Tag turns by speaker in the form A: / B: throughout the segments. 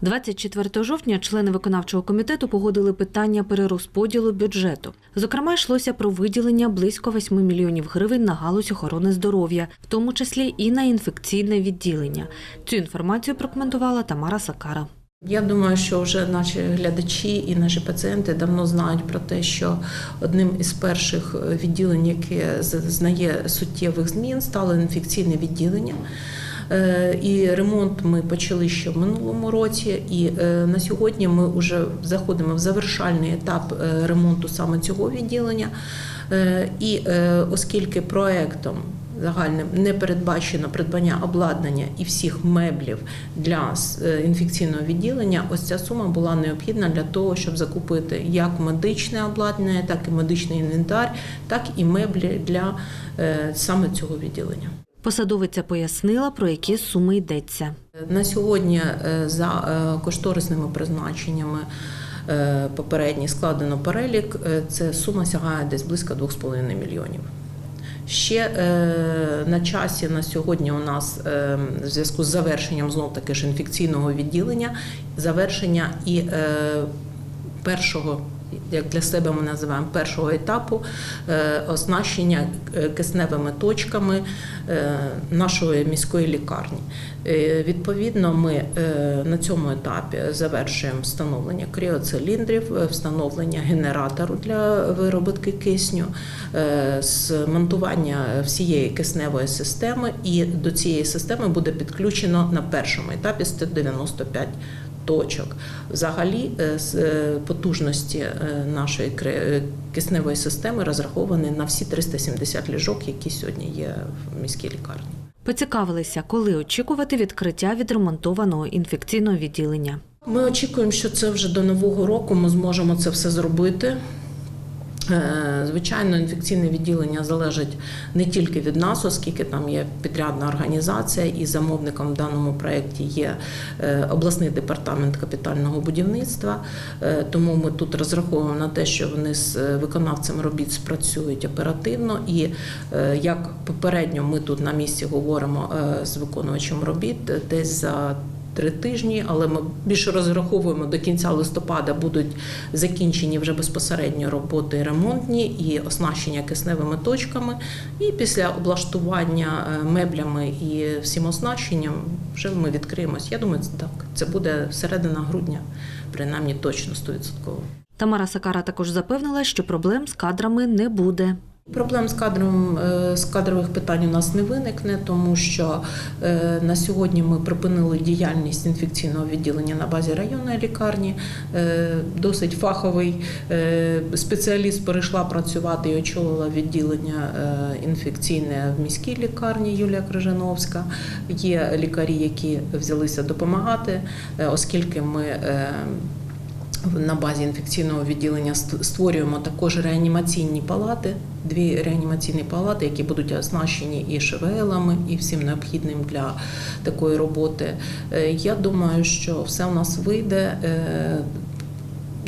A: 24 жовтня члени виконавчого комітету погодили питання перерозподілу бюджету. Зокрема, йшлося про виділення близько 8 мільйонів гривень на галузь охорони здоров'я, в тому числі і на інфекційне відділення. Цю інформацію прокоментувала Тамара Сакара.
B: Я думаю, що вже наші глядачі і наші пацієнти давно знають про те, що одним із перших відділень, яке зазнає суттєвих змін, стало інфекційне відділення. Е, І ремонт ми почали ще в минулому році, і е, на сьогодні ми вже заходимо в завершальний етап е, ремонту саме цього відділення. І оскільки проектом загальним не передбачено придбання обладнання і всіх меблів для інфекційного відділення, ось ця сума була необхідна для того, щоб закупити як медичне обладнання, так і медичний інвентар, так і меблі для саме цього відділення.
A: Посадовиця пояснила, про які суми йдеться.
B: На сьогодні е, за е, кошторисними призначеннями е, попередній складено перелік. Це сума сягає десь близько 2,5 мільйонів. Ще на часі на сьогодні у нас в зв'язку з завершенням знов таки ж інфекційного відділення, завершення і першого, як для себе ми називаємо, першого етапу е, оснащення е, кисневими точками е, нашої міської лікарні. Відповідно, ми на цьому етапі завершуємо встановлення кріоциліндрів, встановлення генератору для виробітки кисню, змонтування всієї кисневої системи, і до цієї системи буде підключено на першому етапі 195 точок. Взагалі е, е, потужності е, нашої кисневої системи розраховані на всі 370 ліжок, які сьогодні є в міській лікарні.
A: Поцікавилися, коли очікувати відкриття відремонтованого інфекційного відділення.
B: Ми очікуємо, що це вже до нового року ми зможемо це все зробити. Е, Звичайно, інфекційне відділення залежить не тільки від нас, оскільки там є підрядна організація, і замовником в даному проєкті є е, обласний департамент капітального будівництва. Е, Тому ми тут розраховуємо на те, що вони з виконавцем робіт спрацюють оперативно. І як попередньо ми тут на місці говоримо з виконувачем робіт, десь за три тижні, але ми більше розраховуємо до кінця листопада будуть закінчені вже безпосередньо роботи ремонтні і оснащення кисневими точками. І після облаштування е, меблями і всім оснащенням вже ми відкриємось. Я думаю, це так. Це буде середина грудня, принаймні точно 100%.
A: Тамара Сакара також запевнила, що проблем з кадрами не буде.
B: Проблем з кадром е, з кадрових питань у нас не виникне, тому що е, на сьогодні ми припинили діяльність інфекційного відділення на базі районної лікарні. Е, Досить фаховий спеціаліст перейшла працювати і очолила відділення інфекційне в міській лікарні Юлія Крижановська. Є лікарі, які взялися допомагати, оскільки ми. На базі інфекційного відділення створюємо також реанімаційні палати, дві реанімаційні палати, які будуть оснащені і ШВЛами, і всім необхідним для такої роботи. Е, Я думаю, що все у нас вийде. Е,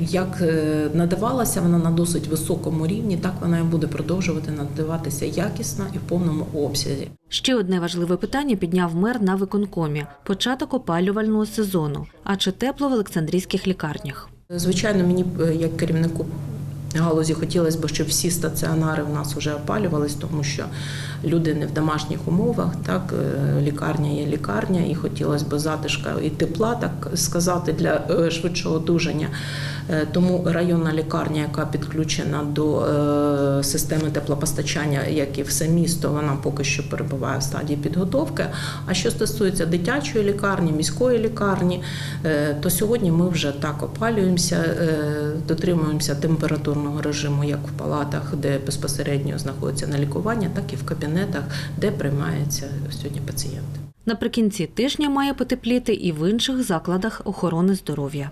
B: Як е, надавалася вона на досить високому рівні, так вона і буде продовжувати надаватися якісно і в повному обсязі.
A: Ще одне важливе питання підняв мер на виконкомі початок опалювального сезону. А чи тепло в Олександрійських лікарнях?
B: Звичайно, мені е, як керівнику галузі хотілося б, щоб всі стаціонари в нас вже опалювались, тому що люди не в домашніх умовах. Так, е, лікарня є лікарня, і хотілося б затишка і тепла, так сказати, для е, швидшого одужання. Е, Тому районна лікарня, яка підключена до системи теплопостачання, як і все місто, вона поки що перебуває в стадії підготовки. А що стосується дитячої лікарні, міської лікарні, то сьогодні ми вже так опалюємося, дотримуємося температурного режиму як в палатах, де безпосередньо знаходяться на лікування, так і в кабінетах, де приймаються сьогодні пацієнти.
A: Наприкінці тижня має потепліти і в інших закладах охорони здоров'я.